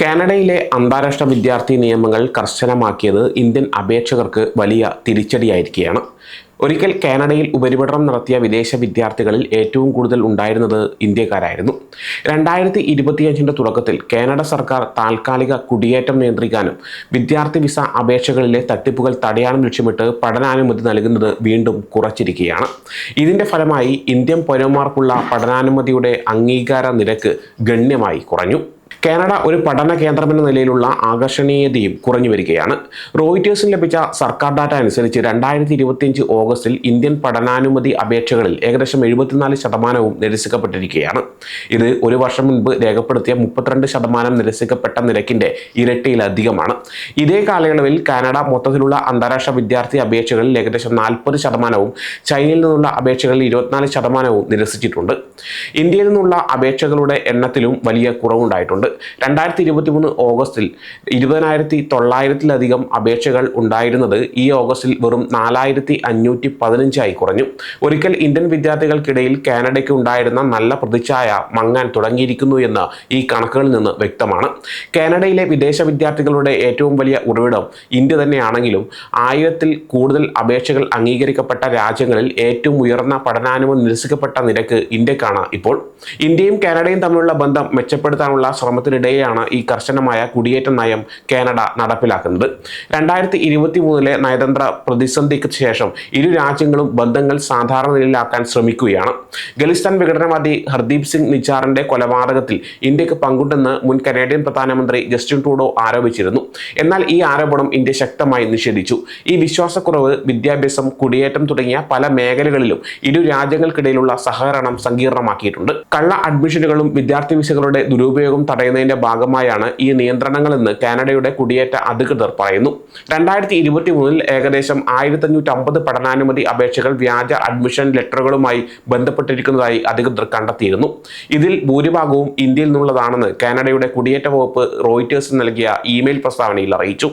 കാനഡയിലെ അന്താരാഷ്ട്ര വിദ്യാർത്ഥി നിയമങ്ങൾ കർശനമാക്കിയത് ഇന്ത്യൻ അപേക്ഷകർക്ക് വലിയ തിരിച്ചടിയായിരിക്കുകയാണ്. ഒരിക്കൽ കാനഡയിൽ ഉപരിപഠനം നടത്തിയ വിദേശ വിദ്യാർത്ഥികളിൽ ഏറ്റവും കൂടുതൽ ഉണ്ടായിരുന്നത് ഇന്ത്യക്കാരായിരുന്നു. രണ്ടായിരത്തി ഇരുപത്തിയഞ്ചിന്റെ തുടക്കത്തിൽ കാനഡ സർക്കാർ താൽക്കാലിക കുടിയേറ്റം നിയന്ത്രിക്കാനും വിദ്യാർത്ഥി വിസ അപേക്ഷകളിലെ തട്ടിപ്പുകൾ തടയാനും ലക്ഷ്യമിട്ട് പഠനാനുമതി നൽകുന്നത് വീണ്ടും കുറച്ചിരിക്കുകയാണ്. ഇതിന്റെ ഫലമായി ഇന്ത്യൻ പൗരന്മാർക്കുള്ള പഠനാനുമതിയുടെ അംഗീകാര നിരക്ക് ഗണ്യമായി കുറഞ്ഞു. കാനഡ ഒരു പഠന കേന്ദ്രമെന്ന നിലയിലുള്ള ആകർഷണീയതയും കുറഞ്ഞു വരികയാണ്. റോയിറ്റേഴ്സിന് ലഭിച്ച സർക്കാർ ഡാറ്റ അനുസരിച്ച് രണ്ടായിരത്തി ഇരുപത്തിയഞ്ച് ഓഗസ്റ്റിൽ ഇന്ത്യൻ പഠനാനുമതി അപേക്ഷകളിൽ ഏകദേശം എഴുപത്തിനാല് ശതമാനവും നിരസിക്കപ്പെട്ടിരിക്കുകയാണ്. ഇത് ഒരു വർഷം മുൻപ് രേഖപ്പെടുത്തിയ മുപ്പത്തിരണ്ട് ശതമാനം നിരസിക്കപ്പെട്ട നിരക്കിന്റെ ഇരട്ടിയിലധികമാണ്. ഇതേ കാലയളവിൽ കാനഡ മൊത്തത്തിലുള്ള അന്താരാഷ്ട്ര വിദ്യാർത്ഥി അപേക്ഷകളിൽ ഏകദേശം നാൽപ്പത് ശതമാനവും ചൈനയിൽ നിന്നുള്ള അപേക്ഷകളിൽ ഇരുപത്തിനാല് ശതമാനവും നിരസിച്ചിട്ടുണ്ട്. ഇന്ത്യയിൽ നിന്നുള്ള അപേക്ഷകളുടെ എണ്ണത്തിലും വലിയ കുറവുണ്ടായിട്ടുണ്ട്. രണ്ടായിരത്തി ഇരുപത്തി മൂന്ന് ഓഗസ്റ്റിൽ ഇരുപതിനായിരത്തി തൊള്ളായിരത്തിലധികം അപേക്ഷകൾ ഉണ്ടായിരുന്നത് ഈ ഓഗസ്റ്റിൽ വെറും നാലായിരത്തി അഞ്ഞൂറ്റി പതിനഞ്ചായി കുറഞ്ഞു. ഒരിക്കൽ ഇന്ത്യൻ വിദ്യാർത്ഥികൾക്കിടയിൽ കാനഡയ്ക്ക് ഉണ്ടായിരുന്ന നല്ല പ്രതിച്ഛായ മങ്ങാൻ തുടങ്ങിയിരിക്കുന്നു എന്ന് ഈ കണക്കുകളിൽ നിന്ന് വ്യക്തമാണ്. കാനഡയിലെ വിദേശ വിദ്യാർത്ഥികളുടെ ഏറ്റവും വലിയ ഉറവിടം ഇന്ത്യ തന്നെയാണെങ്കിലും ആയിരത്തിൽ കൂടുതൽ അപേക്ഷകൾ അംഗീകരിക്കപ്പെട്ട രാജ്യങ്ങളിൽ ഏറ്റവും ഉയർന്ന പഠനാനുമതി നിരസിക്കപ്പെട്ട നിരക്ക് ഇന്ത്യക്കാണ് ഇപ്പോൾ. ഇന്ത്യയും കാനഡയും തമ്മിലുള്ള ബന്ധം മെച്ചപ്പെടുത്താനുള്ള ശ്രമത്തിനിടെയാണ് ഈ കർശനമായ കുടിയേറ്റ നയം കാനഡ നടപ്പിലാക്കുന്നത്. രണ്ടായിരത്തി ഇരുപത്തി മൂന്നിലെ നയതന്ത്ര പ്രതിസന്ധിക്ക് ശേഷം ഇരു രാജ്യങ്ങളും ബന്ധങ്ങൾ സാധാരണ നിലയിലാക്കാൻ ശ്രമിക്കുകയാണ്. ഖലിസ്ഥാൻ വിഘടനവാദി ഹർദീപ് സിംഗ് നിച്ചാറിന്റെ കൊലപാതകത്തിൽ ഇന്ത്യയ്ക്ക് പങ്കുണ്ടെന്ന് മുൻ കനേഡിയൻ പ്രധാനമന്ത്രി ജസ്റ്റിൻ ട്രൂഡോ ആരോപിച്ചിരുന്നു. എന്നാൽ ഈ ആരോപണം ഇന്ത്യ ശക്തമായി നിഷേധിച്ചു. ഈ വിശ്വാസക്കുറവ് വിദ്യാഭ്യാസം കുടിയേറ്റം തുടങ്ങിയ പല മേഖലകളിലും ഇരു രാജ്യങ്ങൾക്കിടയിലുള്ള സഹകരണം സങ്കീർണമാക്കിയിട്ടുണ്ട്. കള്ള അഡ്മിഷനുകളും വിദ്യാർത്ഥി വിസകളുടെ ദുരുപയോഗം തടയുന്നതിന്റെ ഭാഗമായാണ് ഈ നിയന്ത്രണങ്ങളെന്ന് കാനഡയുടെ കുടിയേറ്റ അധികൃതർ പറയുന്നു. രണ്ടായിരത്തി ഇരുപത്തി മൂന്നിൽ ഏകദേശം ആയിരത്തി അഞ്ഞൂറ്റി അമ്പത് പഠനാനുമതി അപേക്ഷകൾ വ്യാജ അഡ്മിഷൻ ലെറ്ററുകളുമായി ബന്ധപ്പെട്ടിരിക്കുന്നതായി അധികൃതർ കണ്ടെത്തിയിരുന്നു. ഇതിൽ ഭൂരിഭാഗവും ഇന്ത്യയിൽ നിന്നുള്ളതാണെന്ന് കാനഡയുടെ കുടിയേറ്റ വകുപ്പ് റോയിറ്റേഴ്സിന് നൽകിയ ഇമെയിൽ പ്രസ്താവനയിൽ അറിയിച്ചു.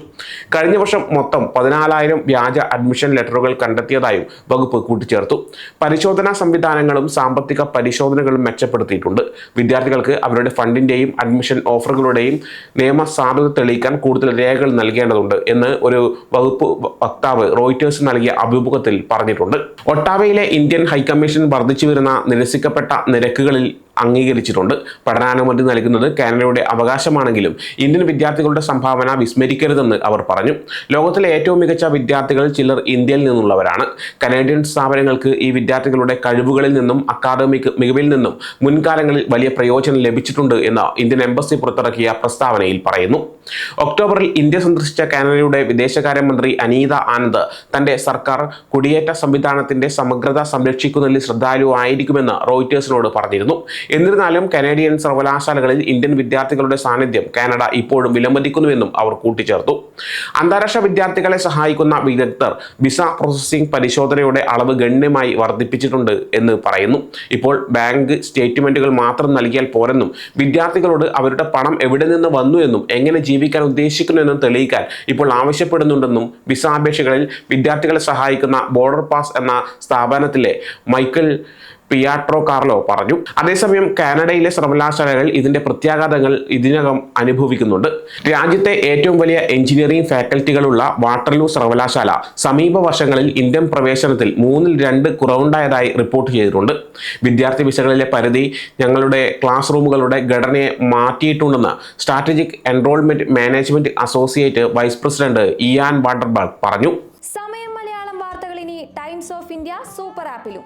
കഴിഞ്ഞ വർഷം മൊത്തം പതിനാലായിരം വ്യാജ അഡ്മിഷൻ ലെറ്ററുകൾ കണ്ടെത്തിയതായും വകുപ്പ് കൂട്ടിച്ചേർത്തു. പരിശോധനാ സംവിധാനങ്ങളും സാമ്പത്തിക പരിശോധനകളും മെച്ചപ്പെടുത്തിയിട്ടുണ്ട്. വിദ്യാർത്ഥികൾക്ക് അവരുടെ ഫണ്ടിന്റെയും അഡ്മിഷൻ ഓഫറുകളുടെയും നിയമസാധുത തെളിയിക്കാൻ കൂടുതൽ രേഖകൾ നൽകേണ്ടതുണ്ട് എന്ന് ഒരു വകുപ്പ് വക്താവ് റോയിറ്റേഴ്സ് നൽകിയ അഭിമുഖത്തിൽ പറഞ്ഞിട്ടുണ്ട്. ഒട്ടാവയിലെ ഇന്ത്യൻ ഹൈക്കമ്മീഷൻ വർദ്ധിച്ചു വരുന്ന നിരസിക്കപ്പെട്ട നിരക്കുകളിൽ അംഗീകരിച്ചിട്ടുണ്ട്. പഠനാനുമതി നൽകുന്നത് കാനഡയുടെ അവകാശമാണെങ്കിലും ഇന്ത്യൻ വിദ്യാർത്ഥികളുടെ സംഭാവന വിസ്മരിക്കരുതെന്ന് അവർ പറഞ്ഞു. ലോകത്തിലെ ഏറ്റവും മികച്ച വിദ്യാർത്ഥികൾ ചിലർ ഇന്ത്യയിൽ നിന്നുള്ളവരാണ്. കനേഡിയൻ സ്ഥാപനങ്ങൾക്ക് ഈ വിദ്യാർത്ഥികളുടെ കഴിവുകളിൽ നിന്നും അക്കാദമിക് മികവിൽ നിന്നും മുൻകാലങ്ങളിൽ വലിയ പ്രയോജനം ലഭിച്ചിട്ടുണ്ട് എന്ന് ഇന്ത്യൻ എംബസി പുറത്തിറക്കിയ പ്രസ്താവനയിൽ പറയുന്നു. ഒക്ടോബറിൽ ഇന്ത്യ സന്ദർശിച്ച കാനഡയുടെ വിദേശകാര്യമന്ത്രി അനീത ആനന്ദ് തന്റെ സർക്കാർ കുടിയേറ്റ സംവിധാനത്തിന്റെ സമഗ്രത സംരക്ഷിക്കുന്നതിൽ ശ്രദ്ധാലുവായിരിക്കുമെന്ന് റോയിറ്റേഴ്സിനോട് പറഞ്ഞിരുന്നു. എന്നിരുന്നാലും കനേഡിയൻ സർവകലാശാലകളിൽ ഇന്ത്യൻ വിദ്യാർത്ഥികളുടെ സാന്നിധ്യം കാനഡ ഇപ്പോഴും വിലമതിക്കുന്നുവെന്നും അവർ കൂട്ടിച്ചേർത്തു. അന്താരാഷ്ട്ര വിദ്യാർത്ഥികളെ സഹായിക്കുന്ന വിദഗ്ധർ വിസ പ്രോസസ്സിംഗ് പരിശോധനയുടെ അളവ് ഗണ്യമായി വർദ്ധിപ്പിച്ചിട്ടുണ്ട് എന്ന് പറയുന്നു. ഇപ്പോൾ ബാങ്ക് സ്റ്റേറ്റ്മെന്റുകൾ മാത്രം നൽകിയാൽ പോരെന്നും വിദ്യാർത്ഥികളോട് അവരുടെ പണം എവിടെ നിന്ന് വന്നു എന്നും എങ്ങനെ ജീവിക്കാൻ ഉദ്ദേശിക്കുന്നു എന്നും തെളിയിക്കാൻ ഇപ്പോൾ ആവശ്യപ്പെടുന്നുണ്ടെന്നും വിസ അപേക്ഷകളിൽ വിദ്യാർത്ഥികളെ സഹായിക്കുന്ന ബോർഡർ പാസ് എന്ന സ്ഥാപനത്തിലെ മൈക്കിൾ പിയാട്രോ കാർലോ പറഞ്ഞു. അതേസമയം കാനഡയിലെ സർവകലാശാലകൾ ഇതിന്റെ പ്രത്യാഘാതങ്ങൾ ഇതിനകം അനുഭവിക്കുന്നുണ്ട്. രാജ്യത്തെ ഏറ്റവും വലിയ എഞ്ചിനീയറിംഗ് ഫാക്കൽറ്റികളുള്ള വാട്ടർലൂ സർവകലാശാല സമീപ വർഷങ്ങളിൽ ഇന്ത്യൻ പ്രവേശനത്തിൽ മൂന്നിൽ രണ്ട് കുറവുണ്ടായതായി റിപ്പോർട്ട് ചെയ്തിട്ടുണ്ട്. വിദ്യാർത്ഥി വിസകളിലെ പരിധി ഞങ്ങളുടെ ക്ലാസ് റൂമുകളുടെ ഘടനയെ മാറ്റിയിട്ടുണ്ടെന്ന് strategic enrolment management associate vice president Ian Waterburg പറഞ്ഞു. സമയം മലയാളം വാർത്തകൾ ഇനി ടൈംസ് ഓഫ് ഇന്ത്യ സൂപ്പർ ആപ്പിലും.